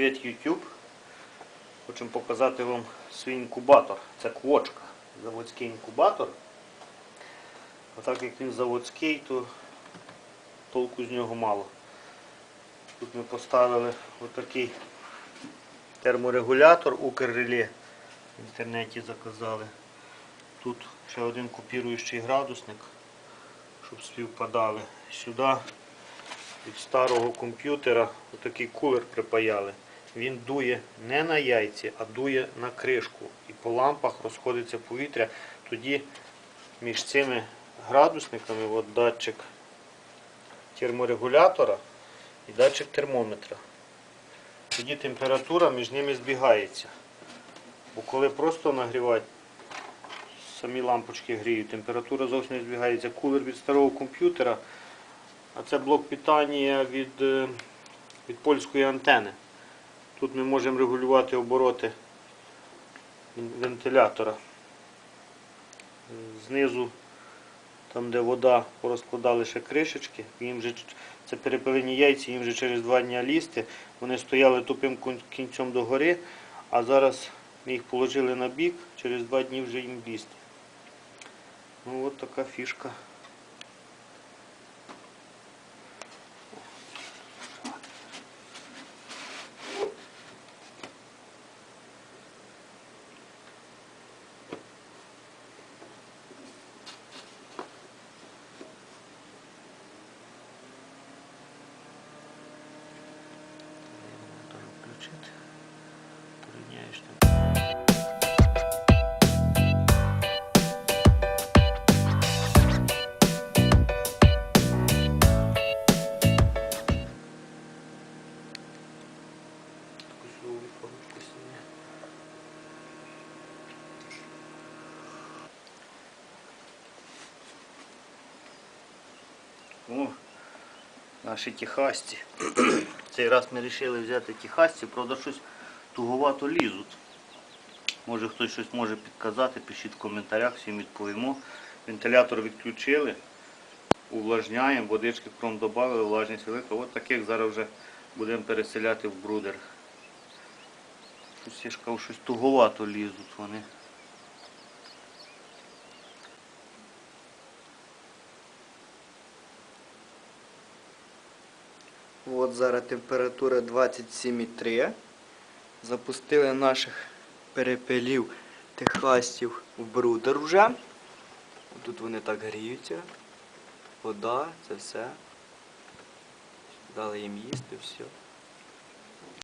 YouTube. Хочемо показати вам свій інкубатор. Це квочка, заводський інкубатор. А так як він заводський, то толку з нього мало. Тут ми поставили отакий терморегулятор Укрреле. В інтернеті заказали. Тут ще один копіруючий градусник, щоб співпадали. Сюди від старого комп'ютера отакий кулер припаяли. Він дує не на яйці, а дує на кришку. І по лампах розходиться повітря. Тоді між цими градусниками от датчик терморегулятора і датчик термометра. Тоді температура між ними збігається. Бо коли просто нагрівати, самі лампочки гріють, температура зовсім не збігається. Кулер від старого комп'ютера, а це блок питання від, е, від польської антени. Тут ми можемо регулювати обороти вентилятора. Знизу, там де вода, порозкладали ще кришечки. Їм вже, це перепилені яйця, їм вже через два дні лізти. Вони стояли тупим кін- кінцем догори, а зараз ми їх положили на бік, через два дні вже їм лізти. Ну от така фішка. Треба включити. Порівняєш там. Таку силову формочку сильно. О, наші тихасті. Цей раз ми вирішили взяти тихасті, правда щось туговато лізуть. Може хтось щось може підказати, пишіть в коментарях, всім відповімо. Вентилятор відключили, увлажняємо, водички кром додали, влажність велика. От таких зараз вже будемо переселяти в брудер. Щось я ж кажу, щось туговато лізуть вони. От зараз температура 27,3. Запустили наших перепелів техластів в брудер вже. Тут вони так гріються. Вода, це все. Дали їм їсти, все.